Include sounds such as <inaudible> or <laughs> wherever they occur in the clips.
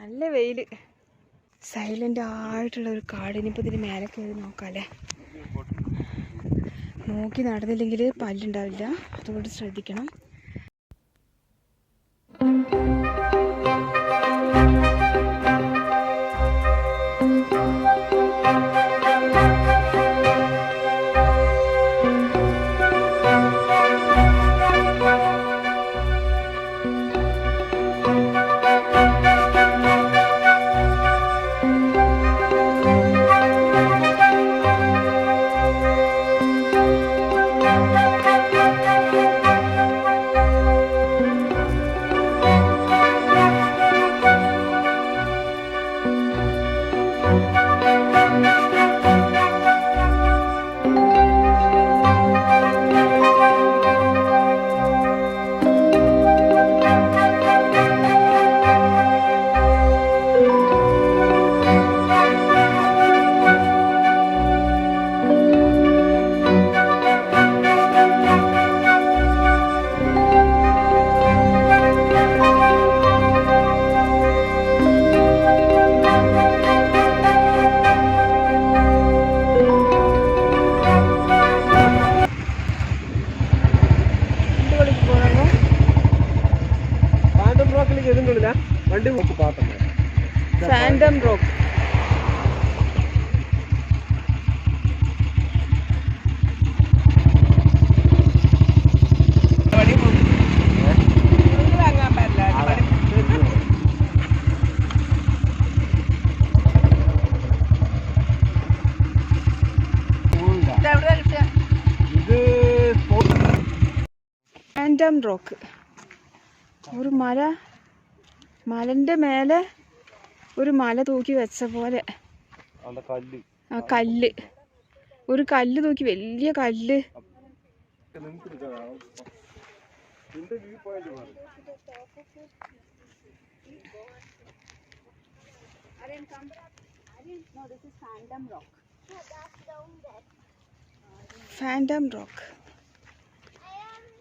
നല്ല വെയിൽ സൈലന്റ് ആയിട്ടുള്ള ഒരു കാട്. ഇനിയിപ്പോൾ ഇതിന് മേലെ കയറി നോക്കാല്ലേ? നോക്കി നടന്നില്ലെങ്കിൽ പല്ലുണ്ടാവില്ല. അതുകൊണ്ട് ശ്രദ്ധിക്കണം. അടിപൊളിക്ക് പോകണോ പാണ്ടം ബ്ലോക്കിലേക്ക് എതുങ്ങളില്ല വണ്ടി നോക്കി പാട്ടുണ്ട് ഫാൻഡം റോക്ക് ഡാം റോക്ക് ഒരു മല മലന്റെ മേലെ ഒരു മല തൂക്കി വെച്ച പോലെ. ആ കല്ല്. ഒരു കല്ല് തൂക്കി വലിയ കല്ല്. ഫാൻഡം റോക്ക്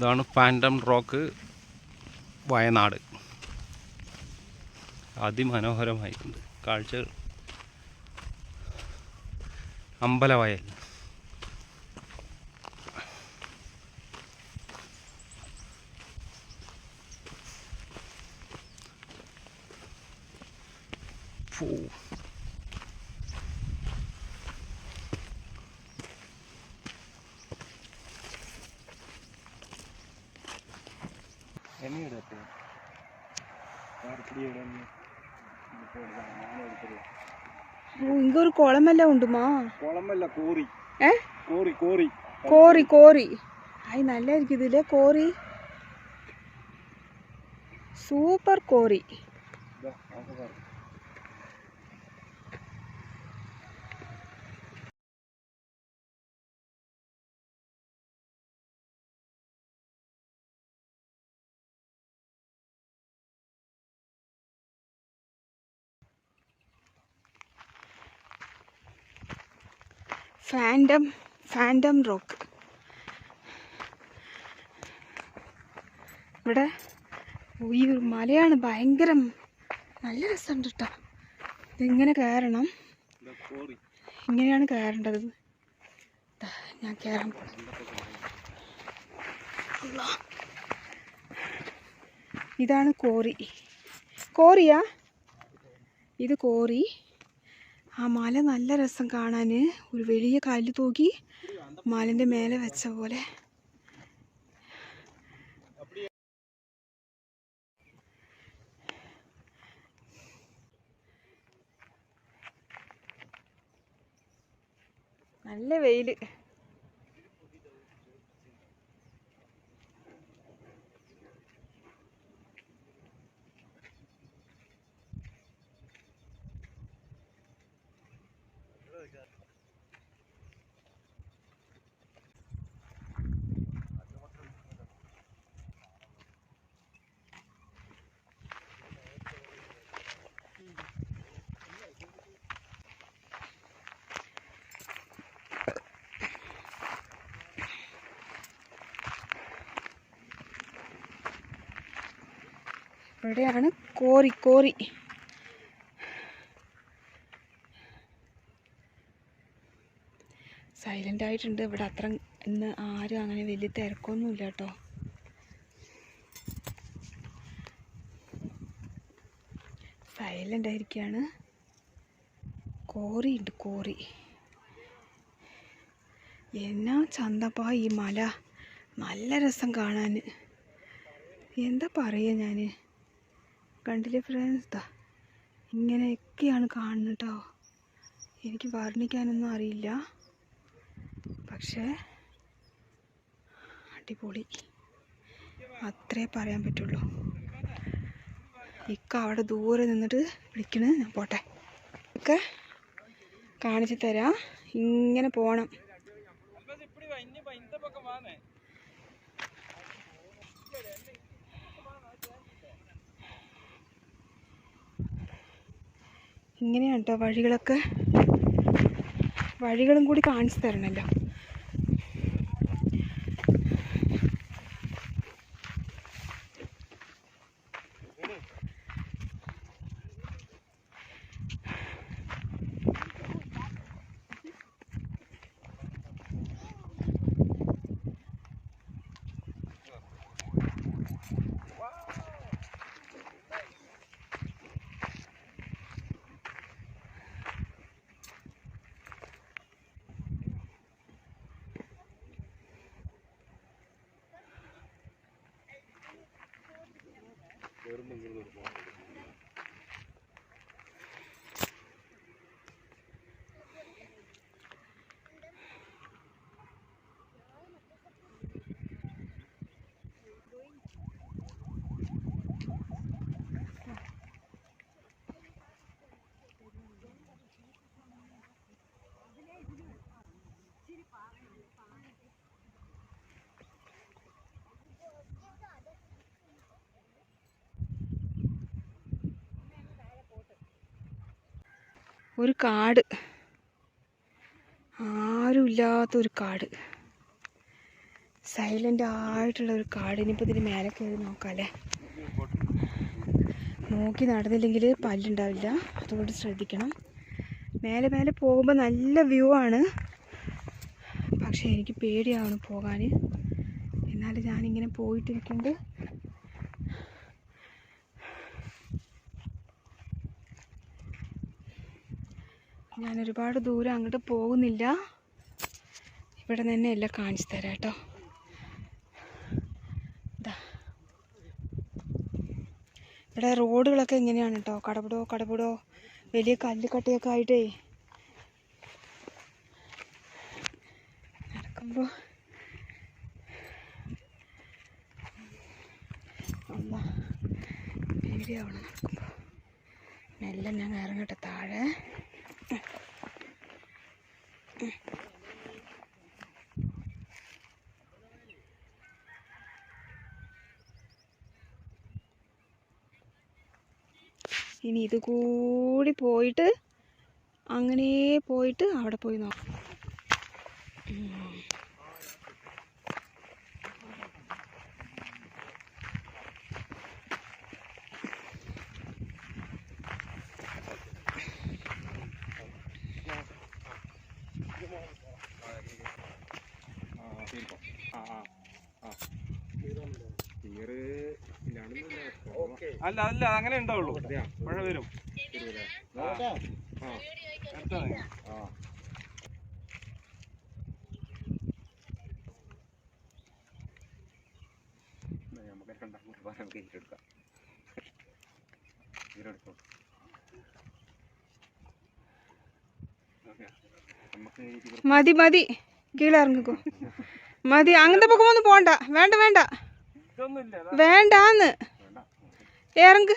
ഇതാണ് ഫാന്റം റോക്ക് വയനാട്. അതിമനോഹരമായിട്ടുണ്ട്. കാഴ്ചകൾ. അമ്പലവയൽ ഫൂ. ഓ ഇങ്ങ ഒരു കുളമെല്ലാം ഉണ്ടുമാ കുളമല്ല കോറി ഏ കോറി കോറി കോറി കോറി ആയി നല്ലായിരിക്കും ഇതില്ലേ quarry super quarry phantom phantom rock ഇവിടെ ഈ ഒരു മലയാണ് ഭയങ്കര നല്ല രസമുണ്ട് കേട്ടോ. ഇതിങ്ങനെ കയറണം. ഇങ്ങനെയാണ് കയറേണ്ടത്. ഞാൻ കയറാൻ. ഇതാണ് കോറി കോറിയാ ഇത് കോറി ആ മല നല്ല രസം കാണാൻ ഒരു വലിയ കല്ല് തൂക്കി മലന്റെ മേലെ വെച്ച പോലെ. നല്ല വെയിൽ ഇവിടെയാണ് കോറി കോറി. സൈലന്റ് ആയിട്ടുണ്ട് ഇവിടെ അത്ര ഇന്ന് ആരും അങ്ങനെ വലിയ തിരക്കൊന്നുമില്ല കേട്ടോ. സൈലന്റ് ആയിരിക്കുകയാണ് ഉണ്ട് കോറി എന്നാ ചന്തപ്പാ ഈ മല? നല്ല രസം കാണാൻ. എന്താ പറയുക ഞാൻ കണ്ടില്ലേ ഫ്രണ്ട്സ് ദാ ഇങ്ങനെയൊക്കെയാണ് കാണുന്നത് കേട്ടോ. എനിക്ക് വർണിക്കാനൊന്നും അറിയില്ല. പക്ഷേ അടിപൊളി. അത്രേ പറയാൻ പറ്റുള്ളൂ. ഇക്ക അവിടെ ദൂരെ നിന്നിട്ട് വിളിക്കണേ. ഞാൻ പോട്ടെ. ഒക്കെ കാണിച്ചു തരാം. ഇങ്ങനെ പോണം. ഇങ്ങനെയാണ് കേട്ടോ വഴികളൊക്കെ. വഴികളും കൂടി കാണിച്ചു തരണമല്ലോ பெருமைகள் இருக்கும் ഒരു കാട്. ആരുമില്ലാത്ത ഒരു കാട്. സൈലന്റ് ആയിട്ടുള്ള ഒരു കാട്. ഇനിയിപ്പോൾ ഇതിന് മേലെ കയറി നോക്കാമല്ലേ നോക്കി നടന്നില്ലെങ്കിൽ പല്ലുണ്ടാവില്ല. അതുകൊണ്ട് ശ്രദ്ധിക്കണം. മേലെ മേലെ പോകുമ്പോൾ നല്ല വ്യൂ ആണ്. പക്ഷേ എനിക്ക് പേടിയാണ് പോകാൻ എന്നാലും ഞാനിങ്ങനെ പോയിട്ടിരിക്കുന്നുണ്ട് ഞാൻ ഒരുപാട് ദൂരം അങ്ങോട്ട് പോകുന്നില്ല. ഇവിടെ തന്നെ എല്ലാം കാണിച്ചു തരാം കേട്ടോ. ഇവിടെ റോഡുകളൊക്കെ എങ്ങനെയാണ് കേട്ടോ. കടപുടോ കടപുടോ. വലിയ കല്ലുകട്ടയൊക്കെ ആയിട്ടേ. നടക്കുമ്പോൾ അമ്മ പേടിയാവണം നടക്കുമ്പോൾ മെല്ലെ ഞാൻ ഇറങ്ങട്ടെ താഴെ. ഇനി ഇത് കൂടി പോയിട്ട് അങ്ങനെ പോയിട്ട് അവിടെ പോയി നോക്കാം അല്ല അല്ല അങ്ങനെ ഉണ്ടാവുള്ളൂ. മഴ വരും. മതി. നമുക്ക് രണ്ടാം മതി മതി. കീഴെ ഇറങ്ങിക്കോ മതി അങ്ങനത്തെ പക്കം ഒന്നും പോണ്ട. വേണ്ട വേണ്ട. വേണ്ടാന്ന്. ഇറങ്ങ്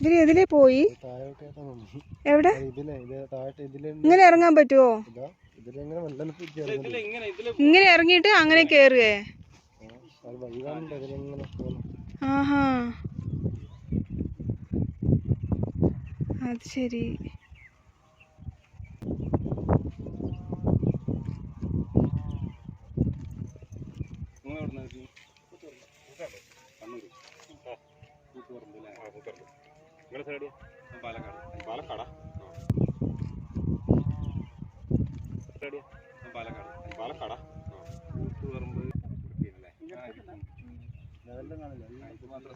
ഇതിൽ എതിലേ പോയി? എവിടെ? ഇങ്ങനെ ഇറങ്ങാൻ പറ്റുമോ ഇങ്ങനെ ഇറങ്ങിട്ട് അങ്ങനെ കേറുകേ ആഹാ. അത് ശരി. നിങ്ങൾ എവിടെ? അല്ലേ? ഞാൻ പാലക്കാട് പാലക്കാടാ പാലക്കാട് പാലക്കാടാ കൂത്തുപറമ്പ് മാത്രം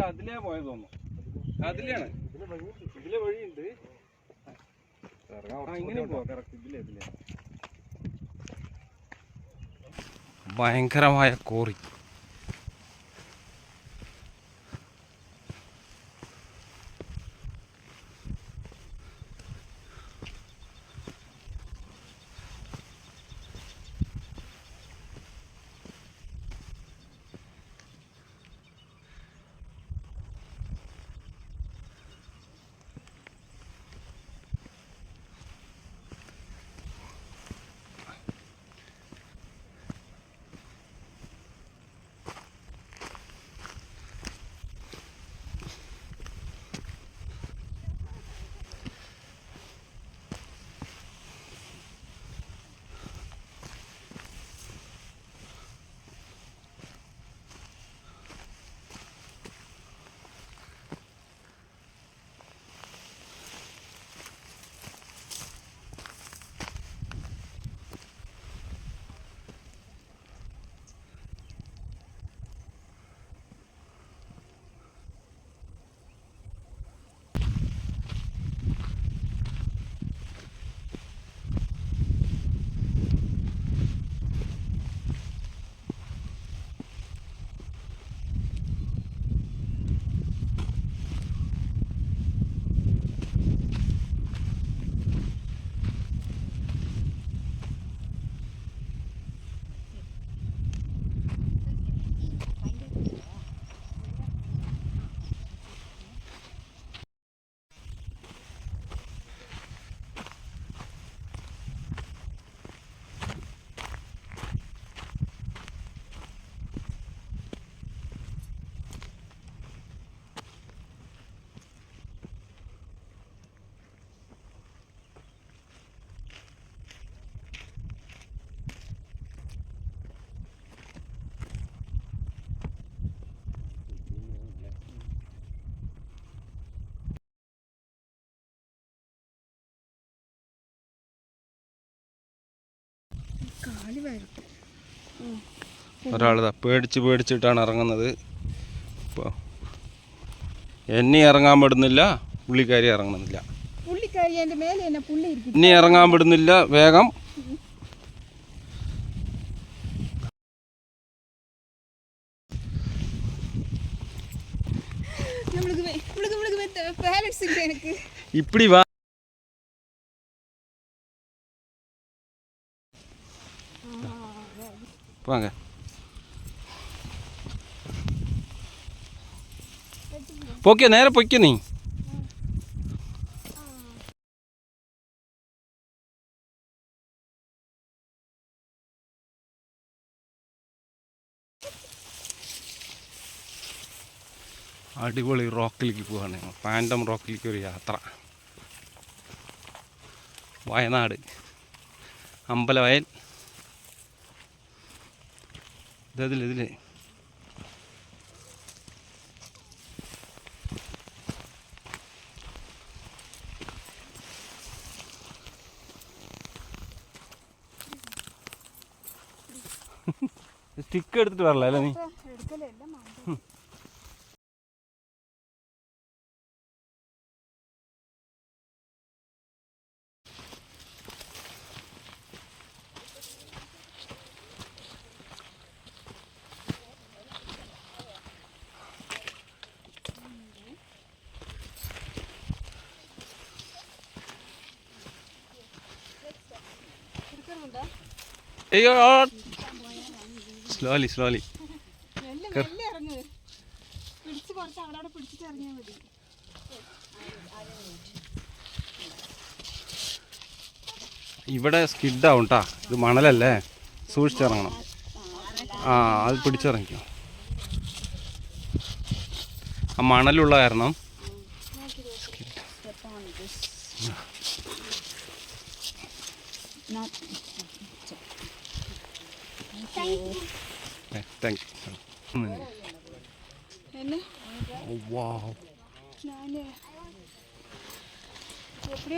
അവർ അതിലേ പോയത് തോന്നുന്നു. അതിലാണ്. ഇതിലെ വഴിയുണ്ട്. ആ ഇങ്ങനെ പോവാ കറക്റ്റ് ഇതിലെ ഇതിലെ ഭയങ്കരമായ കോറി നാല് ഒരാളിതാ പേടിച്ച് പേടിച്ചിട്ടാണ് ഇറങ്ങുന്നത്. ഇപ്പോൾ എന്നെ ഇറങ്ങാൻ പെടുന്നില്ല പുള്ളിക്കാരി ഇറങ്ങുന്നില്ല. ഇനി ഇറങ്ങാൻ പെടുന്നില്ല വേഗം. ഇപ്പിടി വാ. நம்மளுக்கு நம்மளுக்கு பேலன்ஸ் இல்லை எனக்கு இப்படி வா வாங்க പോക്കോ നേരെ പൊയ്ക്കോ നീ അടിപൊളി റോക്കിലേക്ക് പോവാണ് ഞങ്ങൾ പാൻഡം റോക്കിലേക്ക് ഒരു യാത്ര വയനാട് അമ്പലവയൽ ഇതിൽ ഇതിൽ സ്റ്റിക്ക് എടുത്തിട്ട് വരല അല്ലേ നീ? അയ്യോ. സ്ലോലി സ്ലോലി ഇവിടെ സ്കിഡാവും കേട്ടാ ഇത് മണലല്ലേ? സൂക്ഷിച്ചിറങ്ങണം ആ അത് പിടിച്ചിറങ്ങിക്കോ ആ മണലുള്ള കാരണം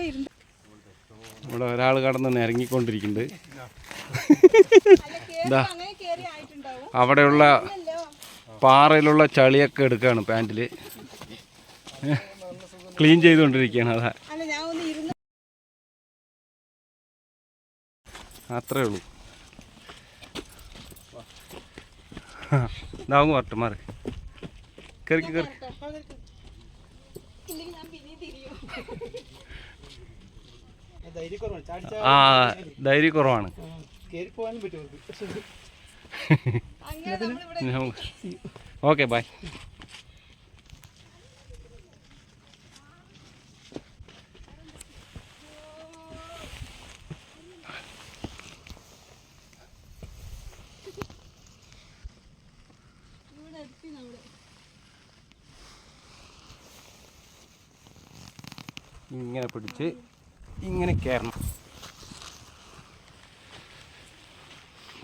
ഇരുന്ന് ഇവിടെ ഒരാൾ കടന്ന് ഇറങ്ങിക്കൊണ്ടിരിക്കുന്നുണ്ട് അവിടെയുള്ള പാറയിലുള്ള ചളിയൊക്കെ എടുക്കാണ് പാന്റിൽ ക്ലീൻ ചെയ്തുകൊണ്ടിരിക്കുകയാണ് അതാ. അത്രേ ഉള്ളൂ. ഇതാവും വരട്ടെ മാറി. കയറി കയറി ആ ധൈര്യക്കുറവാണ് <laughs> ഓക്കെ ബൈ ഇവിടെ എത്തി നമ്മൾ ഇങ്ങനെ പിടിച്ച് ഇങ്ങനെ കയറണം.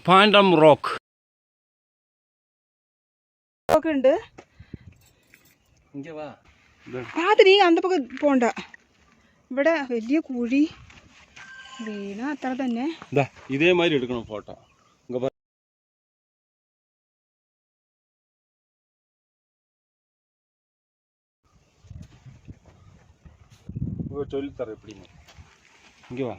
Phantom rock. ഉണ്ട് പാതിരി അന്തപ്പൊക്കെ പോണ്ട. ഇവിടെ വലിയ കുഴി വീണ അത്ര തന്നെ. ഇതാ ഇതേമാതിരി എടുക്കണം ഫോട്ടോ. சொல்லித்தரேன் எப்படின்னு? இங்கே வா.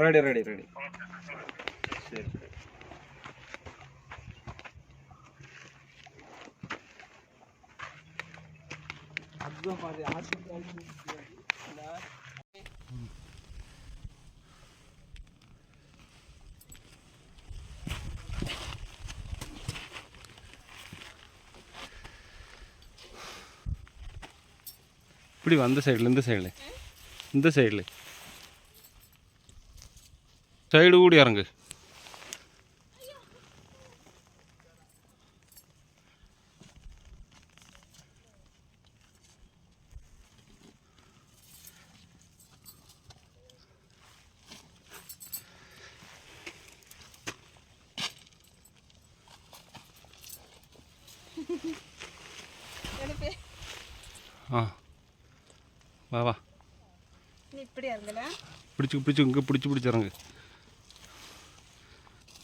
റെഡി റെഡി റെഡി ശരി இப்படி வா, அந்த சைடில் இந்த சைடில் இந்த சைடில் സൈഡ് കൂടി ഇറങ്ങ്. ആ. വാ വാ. പിടിച്ചു പിടിച്ചു ഇങ്ങ് പിടിച്ചു പിടിച്ചിറങ്ങ്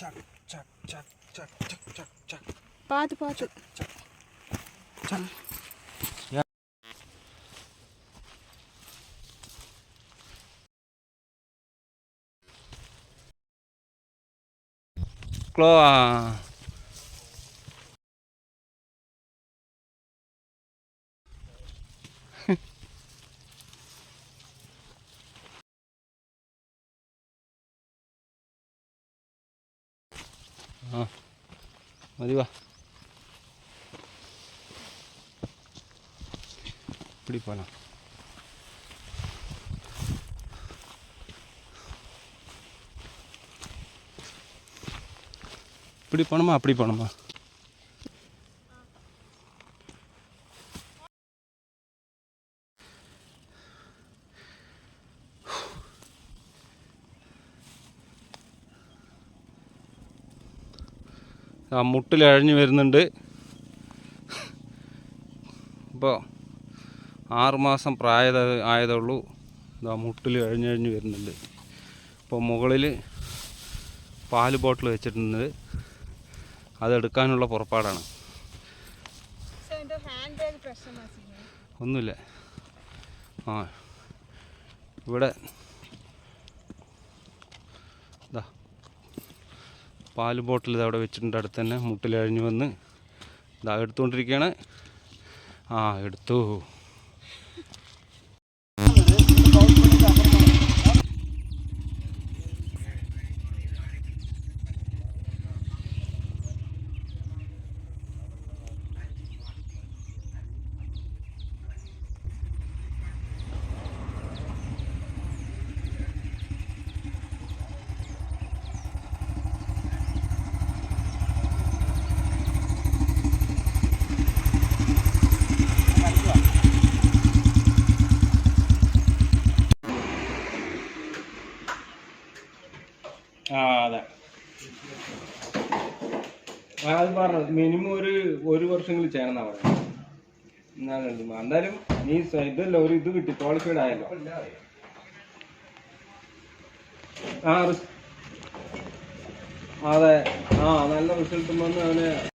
cak cak cak cak cak cak çak. பார்த்து பார்த்து cak cak Ya. Keluar. ஆ மதிவா. இப்படி போகலாம் இப்படி போகணுமா அப்படி போகணுமா ആ മുട്ടിൽ അഴഞ്ഞു വരുന്നുണ്ട്. അപ്പോൾ ആറുമാസം പ്രായത ആയതേ ഉള്ളൂ ഇതാ മുട്ടിൽ അഴിഞ്ഞഴിഞ്ഞ് വരുന്നുണ്ട്. അപ്പോൾ മുകളിൽ പാൽ ബോട്ടിൽ വെച്ചിട്ടുണ്ട്. അതെടുക്കാനുള്ള പുറപ്പാടാണ്. ഒന്നുമില്ല. ആ ഇവിടെ പാൽ ബോട്ടിൽ അവിടെ വെച്ചിട്ടുണ്ട്. അടുത്ത് തന്നെ മുട്ടിലഴിഞ്ഞ് വന്ന് ഇതാ എടുത്തുകൊണ്ടിരിക്കുകയാണ്. ആ എടുത്തു ആ അതെ ആ അത് പറഞ്ഞു. മിനിമം ഒരു ഒരു വർഷമെങ്കിലും ചെയ്യണം എന്നാ പറയുന്നത്. എന്തായാലും നീ ഇതല്ല ഒരു ഇത് കിട്ടി. ക്വാളിഫൈഡ് ആയല്ലോ. ആ അതെ. ആ നല്ല റിസൾട്ട് വന്ന് അവന്